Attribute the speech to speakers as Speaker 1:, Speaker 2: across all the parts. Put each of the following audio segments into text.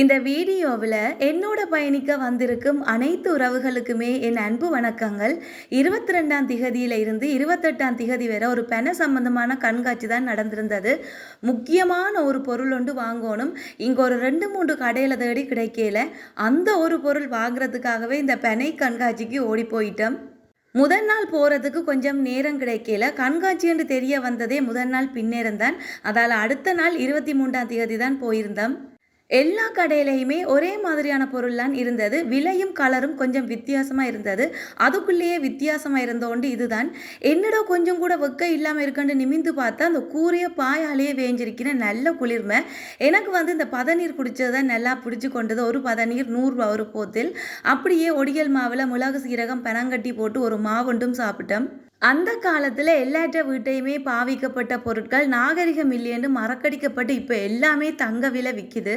Speaker 1: இந்த வீடியோவில் என்னோட பயணிக்க வந்திருக்கும் அனைத்து உறவுகளுக்குமே என் அன்பு வணக்கங்கள். இருபத்தி ரெண்டாம் திகதியில இருந்து இருபத்தெட்டாம் திகதி வரை ஒரு பெண சம்பந்தமான கண்காட்சி தான் நடந்திருந்தது. முக்கியமான ஒரு பொருள் ஒன்று வாங்கணும். இங்கே ஒரு ரெண்டு மூன்று கடையில் தேடி கிடைக்கல. அந்த ஒரு பொருள் வாங்குறதுக்காகவே இந்த பெனை கண்காட்சிக்கு ஓடி போயிட்டோம். முதல் நாள் போகிறதுக்கு கொஞ்சம் நேரம் கிடைக்கல. கண்காட்சி என்று தெரிய வந்ததே முதல் நாள் பின்னேறந்தான் அதால் அடுத்த நாள் இருபத்தி மூன்றாம் தேதி தான் போயிருந்தோம். எல்லா கடையிலையுமே ஒரே மாதிரியான பொருள்லாம் இருந்தது. விலையும் கலரும் கொஞ்சம் வித்தியாசமாக இருந்தது. அதுக்குள்ளேயே வித்தியாசமாக இருந்தோண்டு இதுதான். என்னடா கொஞ்சம் கூட வெக்க இல்லாமல் இருக்குன்னு நிமிந்து பார்த்தா அந்த கூறிய பாயாலேயே வேஞ்சிருக்கிற நல்ல குளிர்மை. எனக்கு வந்து இந்த பதநீர் குடித்தது தான் நல்லா பிடிச்சி கொண்டது. ஒரு பதநீர் நூறுரூவா ஒரு போத்தில். அப்படியே ஒடியல் மாவில் மிளகு சீரகம் பெனங்கட்டி போட்டு ஒரு மாவுண்டும் சாப்பிட்டோம் அந்த காலத்தில் எல்லாற்ற வீட்டையுமே பாவிக்கப்பட்ட பொருட்கள் நாகரிகம் இல்லைன்னு மறக்கடிக்கப்பட்டு இப்போ எல்லாமே தங்க விலை விற்கிது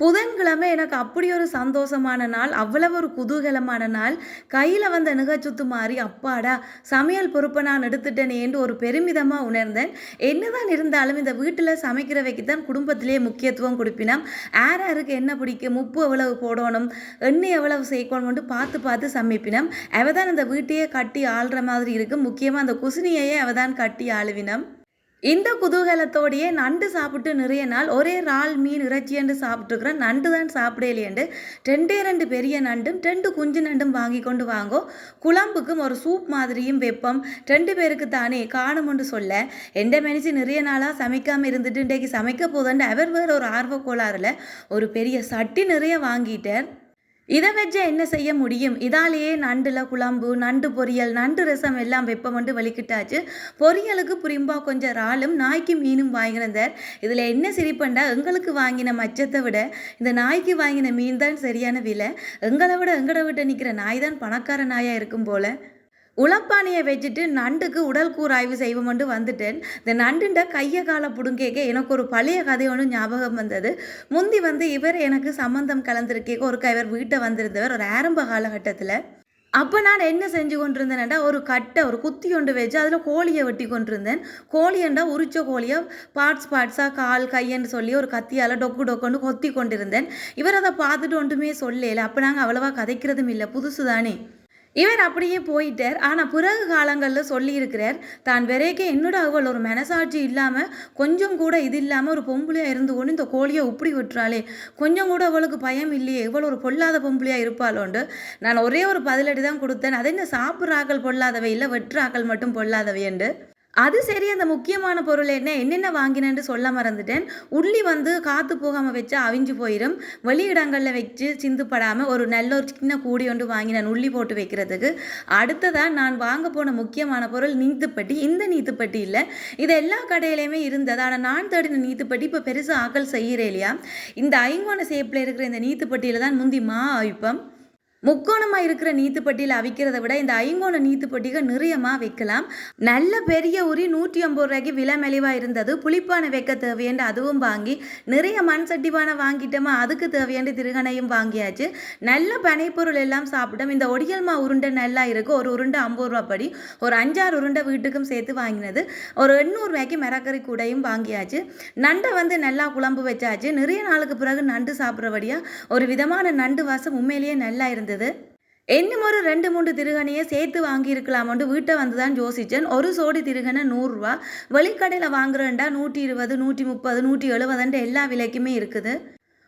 Speaker 1: புதன்கிழமை எனக்கு அப்படி ஒரு சந்தோஷமான நாள் அவ்வளவு ஒரு குதூகலமான நாள். கையில் வந்த நிகச்சுத்து மாறி அப்பாடா சமையல் பொறுப்பை நான் எடுத்துட்டேனே என்று ஒரு பெருமிதமாக உணர்ந்தேன். என்னதான் இருந்தாலும் இந்த வீட்டில் சமைக்கிற தான் குடும்பத்திலே முக்கியத்துவம் கொடுப்பினோம். யார் யாருக்கு என்ன பிடிக்கும்? உப்பு எவ்வளவு போடணும்? எண்ணெய் எவ்வளவு சேர்க்கணும்னு பார்த்து பார்த்து சமைப்பினோம். அவ தான் இந்த வீட்டையே கட்டி ஆள்ற மாதிரி இருக்கும். முக்கியமாக அந்த குசினியையே அவ தான் கட்டி ஆளுவினம். இந்த குதூகலத்தோடையே நண்டு சாப்பிட்டு நிறைய நாள் ஒரே இறால் மீன் இறைச்சி என்று சாப்பிட்டுருக்குறேன் நண்டு தான் சாப்பிடலையேண்டு ரெண்டே ரெண்டு பெரிய நண்டும் ரெண்டு குஞ்சு நண்டும் வாங்கி கொண்டு வாங்கோ. குழம்புக்கும் ஒரு சூப் மாதிரியும் வெப்பம். ரெண்டு பேருக்கு தானே காணும்னு சொல்ல. எந்த மனுஷன் நிறைய நாளாக சமைக்காமல் இருந்துட்டு இன்றைக்கு சமைக்க போதண்டு அவர் வேறு ஒரு ஆர்வ கோளாறுல ஒரு பெரிய சட்டி நிறைய வாங்கிட்டார். இதை வச்சு என்ன செய்ய முடியும்? இதாலேயே நண்டுல குழம்பு நண்டு பொரியல் நண்டு ரசம் எல்லாம் வெப்பமண்டு வலிக்கிட்டாச்சு. பொரியலுக்கு புரிம்பா கொஞ்சம் இறாலும் நாய்க்கு மீனும் வாங்கினதார் இதில் என்ன சிரிப்பண்டா? எங்களுக்கு வாங்கின மச்சத்தை விட இந்த நாய்க்கு வாங்கின மீன் தான் சரியான விலை. எங்களை விட எங்களை விட நிற்கிற நாய் தான் பணக்கார நாயாக இருக்கும் போல. உளப்பானியை வச்சுட்டு நண்டுக்கு உடல் கூராய்வு செய்வோம்னு வந்துட்டேன் இந்த நண்டுண்ட கையை காலை புடுங்கேக்க எனக்கு ஒரு பழைய கதை ஒன்று ஞாபகம் வந்தது. முந்தி வந்து இவர் எனக்கு சம்மந்தம் கலந்துருக்கேக்க ஒரு இவர் வீட்டை வந்திருந்தவர் ஒரு ஆரம்ப காலகட்டத்தில். அப்போ நான் என்ன செஞ்சு கொண்டிருந்தேன்டா ஒரு கட்டை ஒரு குத்தி கொண்டு வச்சு அதில் கோழியை வெட்டி கொண்டிருந்தேன். கோழியண்டா உரிச்ச கோழியை பார்ட்ஸ் பார்ட்ஸாக கால் கையன்னு சொல்லி ஒரு கத்தியால் டொக்கு டொக்குன்னு கொத்தி கொண்டிருந்தேன். இவர் அதை பார்த்துட்டு ஒன்றுமே சொல்லல அப்போ நாங்கள் அவ்வளோவா கதைக்கிறதும் இல்லை புதுசு தானே இவர் அப்படியே போயிட்டார். ஆனால் பிறகு காலங்களில் சொல்லியிருக்கிறார் தான் வரைக்கே என்னோட அவள் ஒரு மனசாட்சி இல்லாமல் கொஞ்சம் கூட இது இல்லாமல் ஒரு பொம்பளையாக இருந்து கொண்டு இந்த கோழியை உப்படி விட்டுறாளே. கொஞ்சம் கூட அவளுக்கு பயம் இல்லையே இவ்வளோ ஒரு பொல்லாத பொம்பளையாக இருப்பாளோண்டு. நான் ஒரே ஒரு பதிலடி தான் கொடுத்தேன். அதை என்ன சாப்பிட்றாக்கள் பொல்லாதவை இல்லை வெற்றாக்கள் மட்டும் பொல்லாதவையண்டு அது சரி அந்த முக்கியமான பொருள் என்ன என்னென்ன வாங்கினேன்னு சொல்ல மறந்துட்டேன். உள்ளி வந்து காற்று போகாமல் வச்சா அவிஞ்சு போயிடும் வெளியிடங்களில் வச்சு சிந்துப்படாமல் ஒரு நல்ல ஒரு சின்ன கூடி ஒன்று வாங்கினேன் உள்ளி போட்டு வைக்கிறதுக்கு. அடுத்ததாக நான் வாங்க போன முக்கியமான பொருள் நீத்துப்பட்டி. இந்த நீத்துப்பட்டி இல்லை. இது எல்லா கடையிலையுமே இருந்தது. ஆனால் நான் தேடின நீத்துப்பட்டி இப்போ பெருசாக ஆக்கல் செய்கிறேன் இல்லையா? இந்த ஐங்கோண சேப்பில் இருக்கிற இந்த நீத்துப்பட்டியில் தான் முந்தி மா அவிப்பம். முக்கோணமாக இருக்கிற நீத்துப்பட்டியில் அவிக்கிறத விட இந்த ஐங்கோண நீத்துப்பட்டிகள் நிறையமாக வைக்கலாம் நல்ல பெரிய உரி நூற்றி ஐம்பது ரூபாய்க்கு விலை மெலிவாக இருந்தது. புளிப்பானை வைக்க தேவையண்டு அதுவும் வாங்கி நிறைய மண் சட்டிப்பானை வாங்கிட்டோமா அதுக்கு தேவையண்டு திருகணையும் வாங்கியாச்சு. நல்ல பனைப்பொருள் எல்லாம் சாப்பிட்டோம். இந்த ஒடியல்மா உருண்டை நல்லா இருக்குது ஒரு உருண்டை ஐம்பது ரூபா படி ஒரு அஞ்சாறு உருண்டை வீட்டுக்கும் சேர்த்து வாங்கினது. ஒரு எண்ணூறுரூவாய்க்கு மிரக்கறி கூடையும் வாங்கியாச்சு. நண்டை வந்து நல்லா குழம்பு வச்சாச்சு. நிறைய நாளுக்கு பிறகு நண்டு சாப்பிட்றபடியாக ஒரு விதமான நண்டு வாசம் உண்மையிலேயே நல்லா இருந்தது. இருந்தது இன்னும் ஒரு ரெண்டு மூன்று திருகணையை சேர்த்து வாங்கியிருக்கலாமோண்டு வீட்டை வந்து தான் யோசித்தேன் ஒரு சோடி திருகனை நூறுரூவா வெளிக்கடையில் வாங்குறேன்டா நூற்றி இருபது நூற்றி முப்பது நூற்றி எழுபதுன்ட்டு எல்லா விலைக்குமே இருக்குது.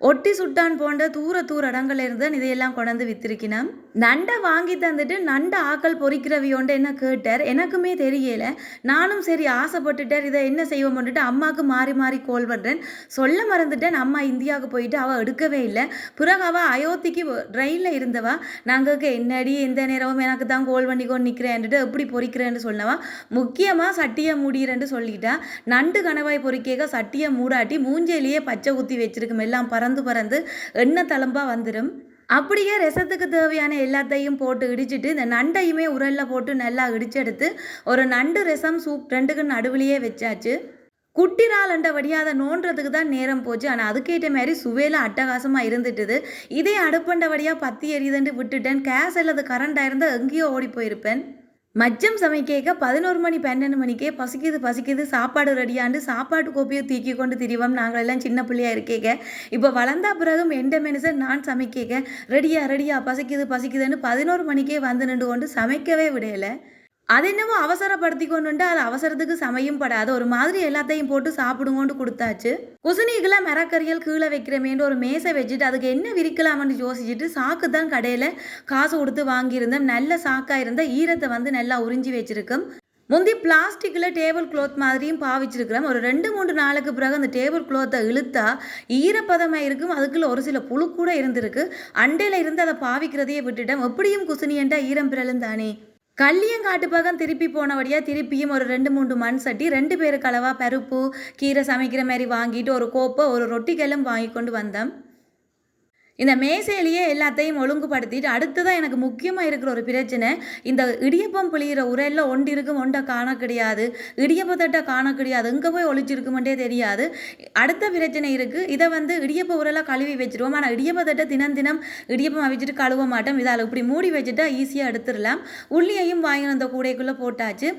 Speaker 1: ஒட்டி சுட்டான் போன்ற தூர தூர இடங்கள்ல இருந்து தான் இதையெல்லாம் கொண்டாந்து வித்திருக்கினோம் நண்டை வாங்கி தந்துட்டு நண்டை ஆக்கள் பொறிக்கிறவியோண்டு என்ன கேட்டார்? எனக்குமே தெரியல. நானும் சரி ஆசைப்பட்டுட்டார். இதை என்ன செய்வோம் அம்மாவுக்கு மாறி மாறி கோல் பண்ணுறேன் சொல்ல மறந்துட்டேன். அம்மா இந்தியாவுக்கு போயிட்டு அவள் எடுக்கவே இல்லை. பிறகு அவள் அயோத்திக்கு ரயிலில் இருந்தவா. நாங்கள் என்னடி எந்த நேரமும் எனக்கு தான் கோல் பண்ணி கொண்டு நிற்கிறேன்ட்டு எப்படி பொறிக்கிறேன்னு சொன்னவா. முக்கியமாக சட்டியை மூடிறேன்னு சொல்லிட்டா. நண்டு கணவாய் பொறிக்கேக்க சட்டியை மூடாட்டி மூஞ்சேலியே பச்சை குத்தி வச்சிருக்கும். எல்லாம் பறந்து பறந்து எண்ணெய் தளம்பாக வந்துடும் அப்படியே ரசத்துக்கு தேவையான எல்லாத்தையும் போட்டு இடிச்சிட்டு இந்த நண்டையுமே உரலில் போட்டு நல்லா இடிச்செடுத்து ஒரு நண்டு ரசம் சூப் ரெண்டுக்கு நடுவுலையே வச்சாச்சு. குட்டி நாளண்ட வடியாத நோன்றதுக்கு தான் நேரம் போச்சு. ஆனால் அதுக்கேற்ற மாதிரி சுவையில் அட்டகாசமாக இருந்துட்டுது. இதே அடுப்பண்ட வழியாக பத்தி எரியுதுன்ட்டு விட்டுட்டேன். கேஸ் அல்லது கரண்ட் ஆயிருந்தால் எங்கேயோ ஓடி போயிருப்பேன். மச்சம் சமைக்க பதினோரு மணி பன்னெண்டு மணிக்கே பசிக்குது பசிக்குது சாப்பாடு ரெடியாண்டு சாப்பாட்டு கோப்பையை தூக்கி கொண்டு திரிவோம். நாங்களெல்லாம் சின்ன பிள்ளையா இருக்கேங்க இப்போ வளர்ந்தா பிறகும் எந்த மனுஷன் நான் சமைக்க ரெடியா ரெடியா பசிக்குது பசிக்குதுன்னு பதினோரு மணிக்கே வந்து நின்று கொண்டு சமைக்கவே விடலை. அது என்னமோ அவசரப்படுத்தி கொண்டு அது அவசரத்துக்கு சமையும் படாது. ஒரு மாதிரி எல்லாத்தையும் போட்டு சாப்பிடுங்கோண்டு கொடுத்தாச்சு. குசுனிகளை மரக்கறிகள் கீழே வைக்கிறமேன்னு ஒரு மேசை வச்சுட்டு அதுக்கு என்ன விரிக்கலாம்னு யோசிச்சுட்டு சாக்கு தான் கடையில் காசு கொடுத்து வாங்கியிருந்தேன் நல்ல சாக்காக இருந்த ஈரத்தை வந்து நல்லா உறிஞ்சி வச்சிருக்கும். முந்தி பிளாஸ்டிக்கில் டேபிள் க்ளோத் மாதிரியும் பாவிச்சிருக்கிறோம். ஒரு ரெண்டு மூணு நாளுக்கு பிறகு அந்த டேபிள் க்ளோத்தை இழுத்தா ஈரப்பதமாக இருக்கும். அதுக்குள்ளே ஒரு சில புழு கூட இருந்திருக்கு. அண்டையில் இருந்து அதை பாவிக்கிறதையே விட்டுட்டேன் எப்படியும் குசுனியன்டா ஈரம் பிறலும் தானே கள்ளியங்காட்டு பக்கம் திருப்பி போனபடியா திருப்பியும் ஒரு ரெண்டு மூணு மண் சட்டி ரெண்டு பேருக்கு அளவாக பருப்பு கீரை சமைக்கிற மாதிரி வாங்கிட்டு ஒரு கோப்பை ஒரு ரொட்டிக்கெல்லாம் வாங்கி கொண்டு வந்தேன் இந்த மேசையிலேயே எல்லாத்தையும் ஒழுங்குபடுத்திட்டு அடுத்ததான் எனக்கு முக்கியமாக இருக்கிற ஒரு பிரச்சனை இந்த இடியப்பம் புளிகிற உரையில் ஒன்று இருக்கும் ஒன்றை காண கிடையாது இடியப்பத்தட்டை காண கிடையாது எங்கே போய் ஒழிச்சிருக்குமெண்டே தெரியாது. அடுத்த பிரச்சனை இருக்குது இதை வந்து இடியப்ப உரையில் கழுவி வச்சுருவோம். ஆனால் இடியப்பத்தட்டை தினம் தினம் இடியப்பம் அவிச்சிட்டு கழுவ மாட்டோம். இதால் இப்படி மூடி வச்சுட்டா ஈஸியாக எடுத்துடலாம். உள்ளியையும் வாங்கி அந்த கூடைக்குள்ளே போட்டாச்சு.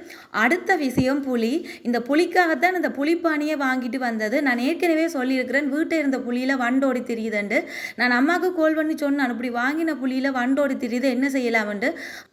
Speaker 1: அடுத்த விஷயம் புளி. இந்த புளிக்காகத்தான் இந்த புளிப்பானியை வாங்கிட்டு வந்தது. நான் ஏற்கனவே சொல்லியிருக்கிறேன் வீட்டை இருந்த புளியில் வண்டோடி தெரியுதுண்டு. நான் அம்மாவுக்கு கோல் பண்ணி சொன்னான். அப்படி வாங்கின புலியில் வண்டோடி தெரியுது என்ன செய்யலாம்ண்டு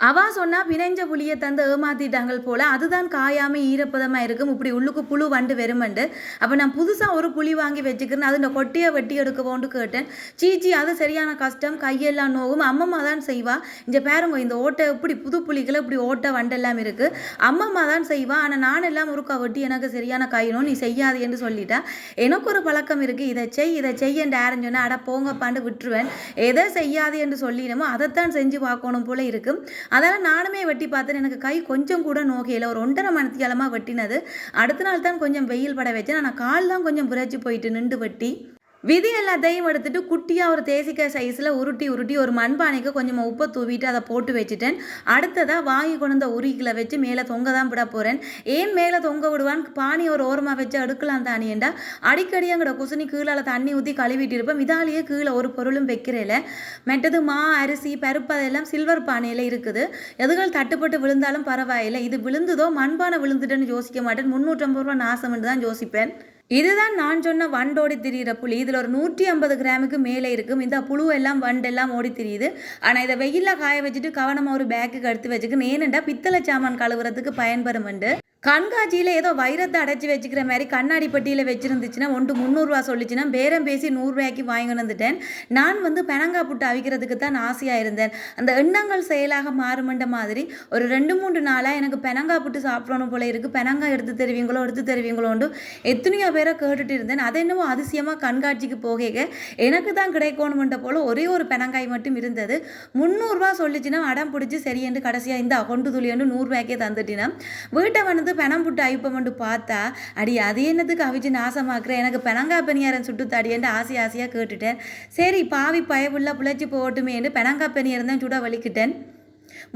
Speaker 1: அவா சொன்னா பிணைஞ்ச புளியை தந்து ஏமாத்திட்டாங்க போல அதுதான் காயாம ஈரப்பதமாக இருக்கும். இப்படி உள்ளுக்கு புழு வண்டு வெறுமண்டு அப்போ நான் புதுசாக ஒரு புளி வாங்கி வச்சுக்கிறேன். அது இந்த கொட்டியை வெட்டி எடுக்கவோன்ட்டு கேட்டேன். சீச்சி அது சரியான கஷ்டம். கையெல்லாம் நோவும் அம்மம்மா தான் செய்வா. இந்த பேருங்க இந்த ஓட்டை இப்படி புது புளிகளை இப்படி ஓட்டை வண்டெல்லாம் இருக்கு. அம்மம்மா தான் செய்வா. ஆனால் நான் எல்லாம் முறுக்கா வெட்டி எனக்கு சரியான கையணும் நீ செய்யாது என்று சொல்லிட்டா. எனக்கு ஒரு பழக்கம் இருக்கு. இதை செய் இதை செய்ய ஆரஞ்சு சொன்னா அட போங்கப்பாண்டு விட்டுருவேன் எதை செய்யாது என்று சொல்லினமோ அதைத்தான் செஞ்சு பார்க்கணும் போல இருக்கும் அதனால் நானுமே வெட்டி பார்த்தேன். எனக்கு கை கொஞ்சம் கூட நோகையில் ஒரு ஒன்றரை மணித்தியாலமாக வெட்டினது. அடுத்த நாள் தான் கொஞ்சம் வெயில் பட வச்சேன். ஆனால் கால் தான் கொஞ்சம் புரைச்சி போயிட்டு நின்று வெட்டி. விதி எல்லாத்தையும் எடுத்துட்டு குட்டியாக ஒரு தேசிக்க சைஸில் உருட்டி உருட்டி ஒரு மண்பானைக்கு கொஞ்சமாக உப்பை தூவிட்டு அதை போட்டு வச்சுட்டேன். அடுத்ததாக வாங்கி கொண்டு வந்த உருகில வச்சு மேலே தொங்க தான் விட போகிறேன் ஏன் மேலே தொங்க விடுவான் பானி ஒரு ஓரமாக வச்சு அடுக்கலாம் தானியண்டா அடிக்கடி அங்கட குசுனி கீழே தண்ணி ஊற்றி கழுவிட்டு இருப்பேன். இதாலேயே கீழே ஒரு பொருளும் வைக்கிறேல. மெட்டது மா அரிசி பருப்பு அதெல்லாம் சில்வர் பானையில் இருக்குது. எதுகள் தட்டுப்பட்டு விழுந்தாலும் பரவாயில்லை. இது விழுந்ததோ மண்பானை விழுந்துட்டேன்னு யோசிக்க மாட்டேன். முந்நூற்றம்பது ரூபா நாசம்னு தான் யோசிப்பேன். இதுதான் நான் சொன்ன வண்டோடி திரியிற புளி இதில் ஒரு நூற்றி ஐம்பது கிராமுக்கு மேலே இருக்கும். இந்த புழு எல்லாம் வண்டெல்லாம் ஓடி திரியுது. ஆனால் இதை வெயிலில் காய வச்சுட்டு கவனமாக ஒரு பேக்கு எடுத்து வச்சுக்கணும். ஏனெண்டா பித்தளை சாமான் கழுவுறதுக்கு பயன்பெறும்ண்டு கண்காட்சியில் ஏதோ வைரத்தை அடைச்சி வச்சுக்கிற மாதிரி கண்ணாடி பட்டியில் வச்சுருந்துச்சுன்னா ஒன்று முந்நூறுரூவா சொல்லிச்சுன்னா பேரம் பேசி நூறுரூவாய்க்கு வாங்கி வந்துட்டேன் நான் வந்து பெனங்கா புட்டு அவிக்கிறதுக்கு தான் ஆசையாக இருந்தேன். அந்த எண்ணங்கள் செயலாக மாறுமண்ட மாதிரி ஒரு ரெண்டு மூன்று நாளாக எனக்கு பெனங்கா புட்டு சாப்பிடணும் போல இருக்குது பெனங்காய் எடுத்து தருவீங்களோ எடுத்து தருவீங்களோண்டு எத்தனையோ பேரை கேட்டுட்டு இருந்தேன். அதை என்னவோ அதிசயமாக கண்காட்சிக்கு போக எனக்கு தான் கிடைக்கணுமென்ற போல் ஒரே ஒரு பெனங்காய் மட்டும் இருந்தது. முந்நூறுரூவா சொல்லிச்சுன்னா அடம் பிடிச்சி சரியென்று கடைசியாக இந்த கொண்டு துளியண்டு நூறுரூவாய்க்கே தந்துட்டினா வீட்டை வந்து பெணம் புட்டு அவிப்பமண்டு பார்த்தா அடி அது என்னத்துக்கு அவிச்சு நாசமாக்குறேன் எனக்கு பெணங்கா பெணியாரன் சுட்டு ஆசை ஆசையாக கேட்டுட்டேன். சரி பாவி பயவுள்ள பிழைச்சி போட்டுமேன்னு பெணங்கா பெணியாரன் தான் சுட வலிக்கிட்டேன்.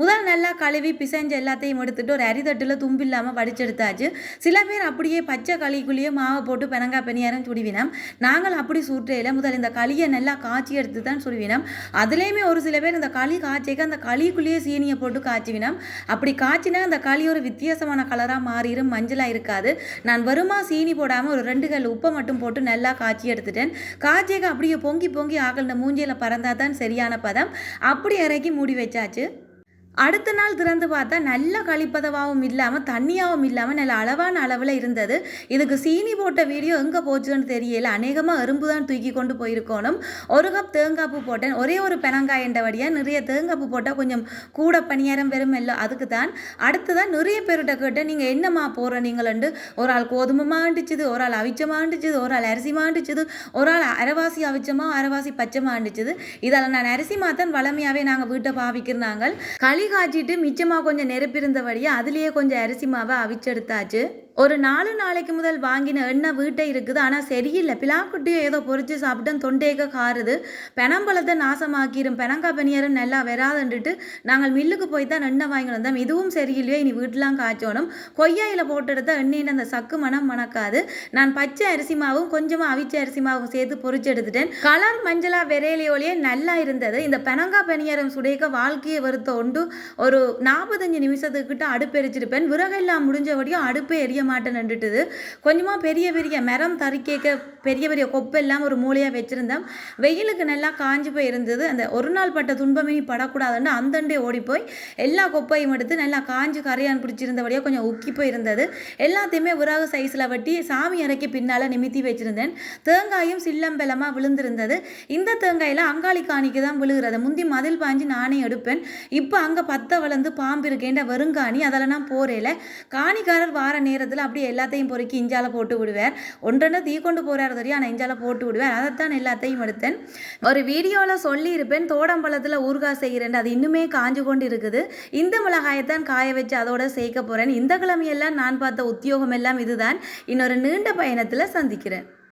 Speaker 1: முதல் நல்லா கழுவி பிசைஞ்சு எல்லாத்தையும் எடுத்துட்டு ஒரு அரிதட்டில் தும்பு இல்லாமல் வடிச்செடுத்தாச்சு. சில பேர் அப்படியே பச்சை களிக்குள்ளேயே மாவை போட்டு பெனங்காய் பெனியாரம் சுடுவினோம். நாங்கள் அப்படி சுற்றையில் முதல் இந்த களியை நல்லா காய்ச்சி எடுத்து தான் சுடுவினோம். அதுலேயுமே ஒரு சில பேர் இந்த களி காய்ச்சிக்க அந்த களிக்குள்ளேயே சீனியை போட்டு காய்ச்சிவினோம். அப்படி காய்ச்சினா அந்த களி ஒரு வித்தியாசமான கலராக மாறிடும் மஞ்சளாக இருக்காது. நான் வருமா சீனி போடாமல் ஒரு ரெண்டு கல் உப்பை மட்டும் போட்டு நல்லா காய்ச்சி எடுத்துட்டேன். காய்ச்சிக்க அப்படியே பொங்கி பொங்கி ஆகல் மூஞ்சியில் பறந்தால் தான் சரியான பதம். அப்படி இறக்கி மூடி வச்சாச்சு. அடுத்த நாள் திறந்து பார்த்தா நல்ல களிப்பதவாகவும் இல்லாமல் தண்ணியாகவும் இல்லாமல் நல்ல அளவான அளவில் இருந்தது. இதுக்கு சீனி போட்ட வீடியோ எங்கே போச்சுன்னு தெரியல. அநேகமாக எறும்பு தான் தூக்கி கொண்டு போயிருக்கணும். ஒரு கப் தேங்காப்பு போட்டேன். ஒரே ஒரு பெனங்காய் என்றபடியாக நிறைய தேங்காப்பு போட்டால் கொஞ்சம் கூட பணியாரம் வெறும் இல்லை அதுக்கு தான் அடுத்ததான் நிறைய பேர்கிட்ட கேட்டேன். நீங்கள் என்னம்மா போகிற நீங்களண்டு ஒரு ஆள் கோதுமை மாண்டுச்சுது ஒரு ஆள் அவிச்ச மாண்டுச்சுது ஒரு ஆள் அரிசி மாண்டுச்சுது ஒரு ஆள் அரைவாசி அவிச்சமாக அரைவாசி பச்சை மாண்டுச்சுது. இதில் நான் அரிசி மாத்தன் வளமையாகவே நாங்கள் வீட்டை பாவிக்கிறாங்க களி காய்ச்சிட்டு மிச்சமாக கொஞ்சம் நெருப்பிருந்தபடியே அதுலேயே கொஞ்சம் அரிசி மாவை அவிச்செடுத்தாச்சு. ஒரு நாலு நாளைக்கு முதல் வாங்கின எண்ணெய் வீட்டை இருக்குது. ஆனால் சரியில்லை. பிலாக்குட்டியோ ஏதோ பொறிச்சு சாப்பிட்டோம் தொண்டையக்க காருது. பெனம்பழத்தை நாசமாக்கிரும். பெனங்காய் பனியாரம் நல்லா வராதுன்ட்டு நாங்கள் மில்லுக்கு போய் தான் எண்ணெய் வாங்கிட்டு வந்தோம் இதுவும் சரியில்லையோ? இனி வீட்டிலாம் காய்ச்சோனும் கொய்யாயில் போட்டு எடுத்த எண்ணெயின் அந்த சக்கு மனம் மணக்காது. நான் பச்சை அரிசி மாவும் கொஞ்சமாக அவிச்ச அரிசி மாவும் சேர்த்து பொறிச்சு எடுத்துட்டேன் கலர் மஞ்சளாக விரையிலையோலேயே நல்லா இருந்தது. இந்த பெனங்காய் பனியாரம் சுடையக்க வாழ்க்கையை வருத்த உண்டு. ஒரு நாற்பத்தஞ்சு நிமிஷத்துக்கிட்ட அடுப்பு எரிச்சிருப்பேன் விறகெல்லாம் முடிஞ்சபடியும் அடுப்பே எரிய மாட்டை நின்றுட்டுது. கொஞ்சமாக பெரிய பெரிய மரம் தறிக்கேக்க பெரிய பெரிய கொப்பெல்லாம் ஒரு மூலையாக வச்சுருந்தேன். வெயிலுக்கு நல்லா காஞ்சி போய் இருந்தது. அந்த ஒரு நாள் பட்ட துன்பமே நீ படக்கூடாதுன்னு அந்தண்டே ஓடி போய் எல்லா கொப்பையும் எடுத்து நல்லா காஞ்சு கரையான் பிடிச்சிருந்தபடியாக கொஞ்சம் உக்கி போய் இருந்தது. எல்லாத்தையுமே விறகு சைஸில் வெட்டி சாமி இறக்கி பின்னால் நிமித்தி வச்சுருந்தேன். தேங்காயும் சில்லம்பெலமாக விழுந்திருந்தது. இந்த தேங்காயில் அங்காளி காணிக்கு தான் விழுகிறது. முந்தி மதில் பாஞ்சு நானே எடுப்பேன். இப்போ அங்கே பத்த வளர்ந்து பாம்பு இருக்கேன்ற வெறுங்காணி அதில் நான் போகிறேல காணிக்காரர் வார நேரத்தில் அப்படியே எல்லாத்தையும் பொறுக்கி இஞ்சால போட்டு விடுவார் ஒன்றென்ன தீ கொண்டு போகிறார் தெரியும்? ஆனால் இஞ்சால போட்டு விடுவார் அதைத்தான் எல்லாத்தையும் எடுத்தேன். ஒரு வீடியோவில் சொல்லியிருப்பேன். தோடம்பழத்தில் ஊறுகாய் செய்கிறேன் அது இன்னுமே காஞ்சு கொண்டு இருக்குது இந்த மிளகாயத்தான் காய வச்சு அதோட சேர்க்க போகிறேன் இந்த கிழமையெல்லாம் நான் பார்த்த உத்தியோகம் எல்லாம் இதுதான். இன்னொரு நீண்ட பயணத்தில் சந்திக்கிறேன்.